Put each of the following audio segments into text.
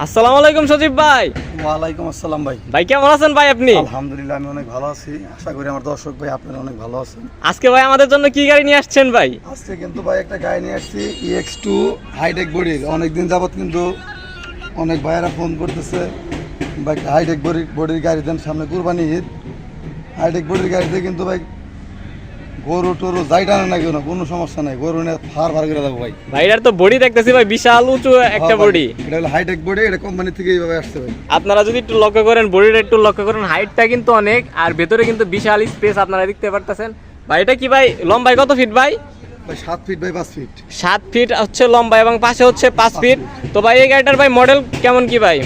আসসালামু আলাইকুম সজীব ভাই। ওয়ালাইকুম আসসালাম ভাই। ভাই কেমন আছেন ভাই আপনি? আলহামদুলিল্লাহ আমি অনেক ভালো আছি। আশা করি আমার দর্শক ভাই আপনারা অনেক ভালো আছেন। আজকে ভাই আমাদের জন্য কি গাড়ি নিয়ে আসছেন ভাই? আজকে কিন্তু ভাই একটা গাড়ি নিয়ে আসছি ইএক্স টু হাইটেক বডির অনেকদিন যাবত কিন্তু অনেক ভাইয়েরা ফোন করতেছে একটা হাইটেক বডির বডির গাড়ি দেন সামনে কুরবানি ঈদ। হাইটেক বডির গাড়িতে কিন্তু ভাই গরু টরু যাই টানে না কেন কোনো সমস্যা নাই। গরু নিয়ে ফার ফার করে দেবো ভাই। ভাই এটার তো বডি দেখতেছি ভাই বিশাল উঁচু একটা হ্যাঁ বডি। এটা হলো হাইটেক বডি এটা কোম্পানি থেকে এইভাবে আসছে ভাই। আপনারা যদি একটু লক্ষ্য করেন বডিটা একটু লক্ষ্য করেন হাইটটা কিন্তু অনেক আর ভেতরে কিন্তু বিশাল স্পেস আপনারা দেখতে পারতেছেন। ভাই এটা কি ভাই লম্বায় কত ফিট ভাই? ভাই সাত ফিট বাই পাঁচ ফিট সাত ফিট হচ্ছে লম্বা এবং পাশে হচ্ছে পাঁচ ফিট তো ভাই এই গাড়িটার ভাই মডেল কেমন কি ভাই?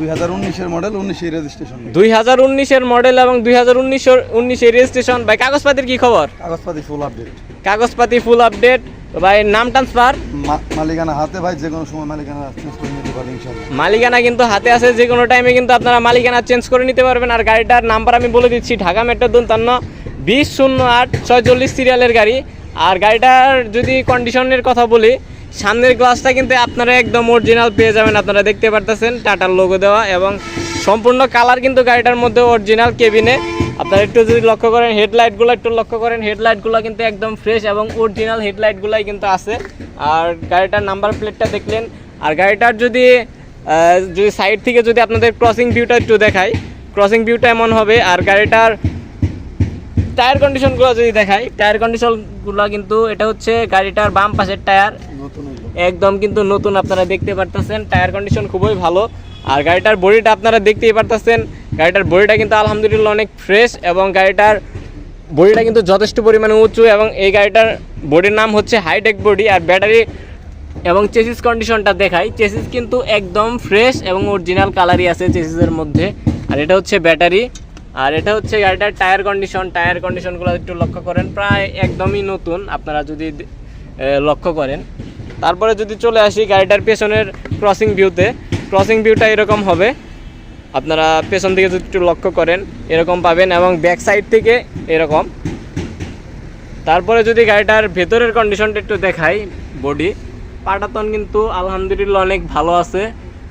দুই হাজার উনিশের মডেল উনিশের রেজিস্ট্রেশন দুই হাজার উনিশের মডেল এবং দুই হাজার উনিশের উনিশের রেজিস্ট্রেশন ভাই কাগজপাতির কি খবর? কাগজপাতি ফুল আপডেট কাগজপাতি ফুল আপডেট ভাই নাম ট্রান্সফার মালিকানা হাতে ভাই যে কোনো সময় মালিকানা চেঞ্জ করে নিতে পারবেন ইনশাল্লাহ মালিকানা কিন্তু হাতে আছে যে কোনো টাইমে কিন্তু আপনারা মালিকানা চেঞ্জ করে নিতে পারবেন। আর গাড়িটার নাম্বার আমি বলে দিচ্ছি ঢাকা মেট্রো দুন্তান্ন বিশ শূন্য আট ছয়চল্লিশ সিরিয়ালের গাড়ি। আর গাড়িটার যদি কন্ডিশনের কথা বলি সামনের গ্লাসটা কিন্তু আপনারা একদম অরিজিনাল পেয়ে যাবেন, আপনারা দেখতে পারতেছেন, টাটার লোগো দেওয়া এবং সম্পূর্ণ কালার কিন্তু গাড়িটার মধ্যে অরিজিনাল কেবিনে আপনারা একটু যদি লক্ষ্য করেন হেডলাইটগুলো একটু লক্ষ্য করেন হেডলাইটগুলো কিন্তু একদম ফ্রেশ এবং অরিজিনাল হেডলাইটগুলাই কিন্তু আছে। আর গাড়িটার নাম্বার প্লেটটা দেখলেন, আর গাড়িটার যদি যদি সাইড থেকে যদি আপনাদের ক্রসিং ভিউটা একটু দেখাই ক্রসিং ভিউটা এমন হবে, আর গাড়িটার টায়ার কন্ডিশনগুলো যদি দেখাই টায়ার কন্ডিশনগুলো কিন্তু এটা হচ্ছে গাড়িটার বাম পাশের টায়ার একদম কিন্তু নতুন আপনারা দেখতে পারতেছেন টায়ার কন্ডিশন খুবই ভালো। আর গাড়িটার বডিটা আপনারা দেখতেই পারতেছেন গাড়িটার বডিটা কিন্তু আলহামদুলিল্লাহ অনেক ফ্রেশ এবং গাড়িটার বডিটা কিন্তু যথেষ্ট পরিমাণে উঁচু এবং এই গাড়িটার বডির নাম হচ্ছে হাইটেক বডি আর ব্যাটারি এবং চেসিস কন্ডিশনটা দেখাই। চেসিস কিন্তু একদম ফ্রেশ এবং অরিজিনাল কালারই আছে চেসিসের মধ্যে। আর এটা হচ্ছে ব্যাটারি আর এটা হচ্ছে গাড়িটার টায়ার কন্ডিশন টায়ার কন্ডিশনগুলো একটু লক্ষ্য করেন, প্রায় একদমই নতুন, আপনারা যদি লক্ষ্য করেন। তারপরে যদি চলে আসি গাড়িটার পেছনের ক্রসিং ভিউতে ক্রসিং ভিউটা এরকম হবে। আপনারা পেছন থেকে যদি একটু লক্ষ্য করেন, এরকম পাবেন এবং ব্যাক সাইড থেকে এরকম। তারপরে যদি গাড়িটার ভেতরের কন্ডিশনটা একটু দেখাই বডি পাটাতন কিন্তু আলহামদুলিল্লাহ অনেক ভালো আছে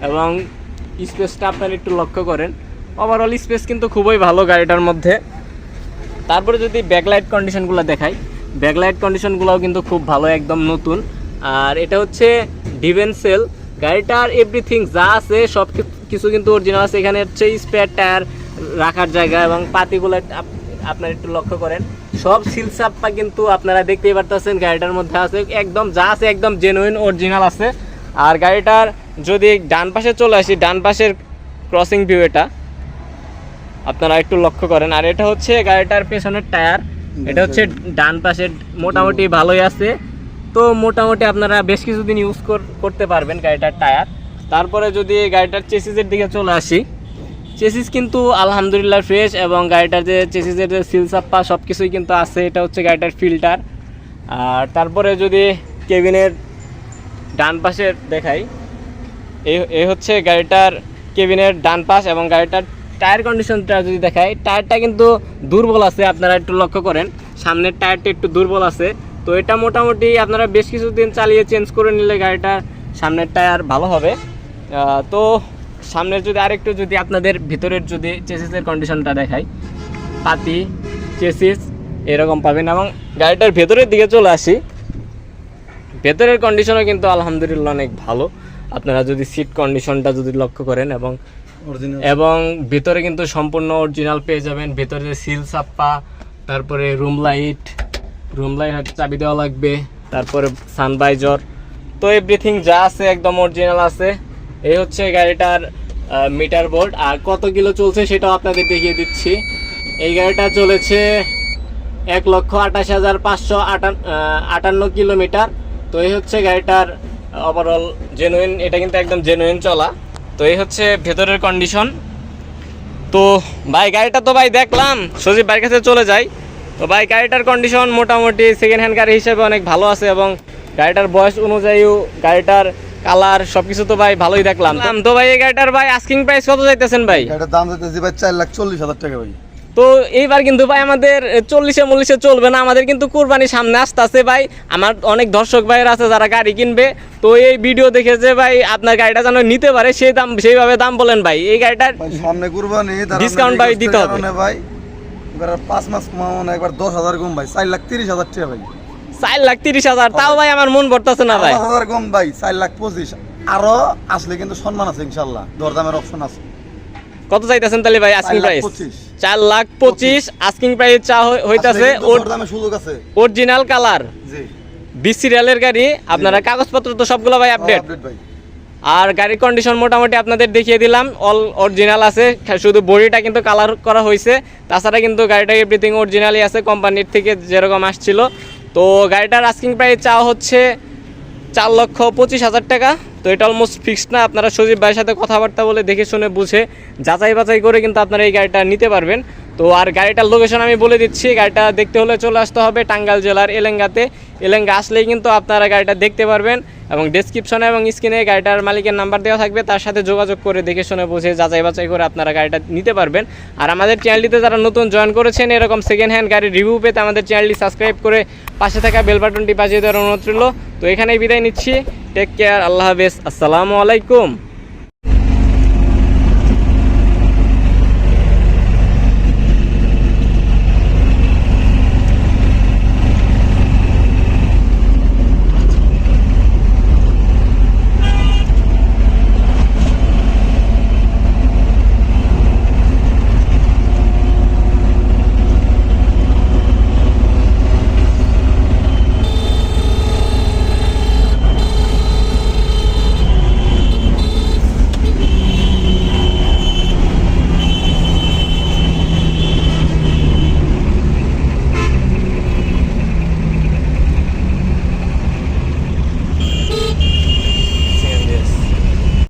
এবং স্পেসটা আপনারা একটু লক্ষ্য করেন। ওভারঅল স্পেস কিন্তু খুবই ভালো গাড়িটার মধ্যে। তারপরে যদি ব্যাকলাইট কন্ডিশনগুলো দেখাই ব্যাকলাইট কন্ডিশনগুলোও কিন্তু খুব ভালো, একদম নতুন। আর এটা হচ্ছে ডিভেন্সেল গাড়িটার এভরিথিং যা আছে, সব কিছু কিন্তু অরিজিনাল আছে। এখানে হচ্ছে স্পেয়ার টায়ার রাখার জায়গা এবং পাতিগুলো আপ- আপনারা একটু লক্ষ্য করেন। সব সিলসাপ্পা কিন্তু আপনারা দেখতেই পারতেছেন গাড়িটার মধ্যে আছে। একদম যা আছে, একদম জেনুইন অরিজিনাল আছে। আর গাড়িটার যদি ডান পাশে চলে আসি, ডান পাশের ক্রসিং ভিউ এটা আপনারা একটু লক্ষ্য করেন। আর এটা হচ্ছে গাড়িটার পেছনের টায়ার। এটা হচ্ছে ডান পাশে মোটামুটি ভালোই আছে। তো মোটামুটি আপনারা বেশ কিছুদিন ইউজ করতে পারবেন গাড়িটার টায়ার। তারপরে যদি গাড়িটার চেসিসের দিকে চলে আসি চেসিস কিন্তু আলহামদুলিল্লাহ ফ্রেশ এবং গাড়িটার যে চেসিসের যে সিলসাপ্পা সব কিছুই কিন্তু আছে এটা হচ্ছে গাড়িটার ফিল্টার আর তারপরে যদি কেবিনের ডান পাশে দেখাই এই হচ্ছে গাড়িটার কেবিনের ডান পাশ এবং গাড়িটার টায়ার কন্ডিশনটা যদি দেখাই, টায়ারটা কিন্তু দুর্বল আছে, আপনারা একটু লক্ষ্য করেন। সামনের টায়ারটা একটু দুর্বল আছে। তো এটা মোটামুটি আপনারা বেশ কিছুদিন চালিয়ে চেঞ্জ করে নিলে গাড়িটার সামনের টায়ার ভালো হবে। তো সামনের যদি আরেকটু যদি আপনাদের ভিতরের যদি চেসিসের কন্ডিশনটা দেখাই, পাতি, চেসিস এরকম পাবেন এবং গাড়িটার ভেতরের দিকে চলে আসি। ভেতরের কন্ডিশনও কিন্তু আলহামদুলিল্লাহ অনেক ভালো। আপনারা যদি সিট কন্ডিশনটা যদি লক্ষ্য করেন এবং এবং ভিতরে কিন্তু সম্পূর্ণ অরিজিনাল পেয়ে যাবেন। ভিতরে সিল সাপ্পা তারপরে রুম লাইট রুম লাইট হয়তো চাবি দেওয়া লাগবে, তারপরে সানবাইজার তো এভরিথিং যা আছে একদম অরিজিনাল আছে। এই হচ্ছে গাড়িটার মিটার বোর্ড আর কত কিলো চলছে সেটাও আপনাদের দেখিয়ে দিচ্ছি। এই গাড়িটা চলেছে এক লক্ষ আঠাশ হাজার পাঁচশো আটান- আটান্ন কিলোমিটার। তো এই হচ্ছে গাড়িটার ওভারঅল জেনুইন এটা কিন্তু একদম জেনুইন চলা। তো এই হচ্ছে ভেতরের কন্ডিশন তো ভাই, গাড়িটা তো ভাই দেখলাম, সজীব ভাইয়ের কাছে চলে যাই। তো ভাই, গাড়িটার কন্ডিশন মোটামুটি সেকেন্ড হ্যান্ড গাড়ি হিসেবে অনেক ভালো আছে এবং গাড়িটার বয়স অনুযায়ীও গাড়িটার কালার সবকিছু তো ভাই ভালোই দেখলাম। তো ভাই, এই গাড়িটার ভাই আস্কিং প্রাইস কত যাইতেছেন ভাই? এটার দাম যাইতেছি ভাই চার লাখ চল্লিশ হাজার টাকা ভাই। তো এইবার কিন্তু ভাই আমাদের চল্লিশে মল্লিশে চলবে না আমাদের কিন্তু কোরবানি সামনে আসতেছে ভাই। আমার অনেক দর্শক ভাইয়ের আছে যারা গাড়ি কিনবে। তো এই ভিডিও দেখে যে ভাই আপনার গাড়িটা যেন নিতে পারে সেই দাম সেইভাবে দাম বলেন ভাই। এই গাড়িটার সামনে কুরবানি আমরা ভাই দিতে হবে। ভাই এবার পাঁচ মাস মানে একবার দশ হাজার কম ভাই চার লাখ তিরিশ হাজার টাকা ভাই। চার লাখ তিরিশ হাজার তাও ভাই আমার মন ভরতেছে না ভাই। হাজার কম ভাই চার লাখ পঁচিশ। আরও আসলে কিন্তু সম্মান আছে ইনশাল্লাহ দরদামের অপশন আছে। কত চাইতেছেন তাহলে ভাই আস্কিং প্রাইস। চার লাখ পঁচিশ। আস্কিং প্রাইস চা হই- হইতাছে অরিজিনাল কালার জি। বিশ সিরিয়ালের গাড়ি আপনারা কাগজপত্র তো সবগুলো ভাই আপডেট আপডেট আর গাড়ির কন্ডিশন মোটামুটি আপনাদের দেখিয়ে দিলাম অল অরিজিনাল আছে শুধু বডিটা কিন্তু কালার করা হয়েছে তাছাড়া কিন্তু গাড়িটা এভরিথিং অরিজিনালই আছে কোম্পানির থেকে যেরকম আসছিল। তো গাড়িটার আস্কিং প্রাইস চাওয়া হচ্ছে চার লক্ষ পঁচিশ হাজার টাকা। তো এটা অলমোস্ট ফিক্সড না। আপনারা সজীব ভাইয়ের সাথে কথাবার্তা বলে দেখে শুনে বুঝে যাচাই বাছাই করে কিন্তু আপনারা এই গাড়িটা নিতে পারবেন। তো আর গাড়িটার লোকেশন আমি বলে দিচ্ছি, গাড়িটা দেখতে হলে চলে আসতে হবে টাঙ্গাইল জেলার এলেঙ্গাতে। এলেঙ্গা আসলেই কিন্তু আপনারা গাড়িটা দেখতে পারবেন। এবং ডেসক্রিপশনে এবং স্ক্রিনে গাড়িটার মালিকের নাম্বার দেওয়া থাকবে। তার সাথে যোগাযোগ করে দেখে শুনে বুঝে যাচাই বাছাই করে আপনারা গাড়িটা নিতে পারবেন। আর আমাদের চ্যানেলটিতে যারা নতুন জয়েন করেছেন, এরকম সেকেন্ড হ্যান্ড গাড়ির রিভিউ পেতে আমাদের চ্যানেলটি সাবস্ক্রাইব করে পাশে থাকা বেল বাটনটি বাজিয়ে দেওয়ার অনুরোধ রইল। তো এখানেই বিদায় নিচ্ছি। টেক কেয়ার আল্লাহ হাফেজ। আসসালামু আলাইকুম।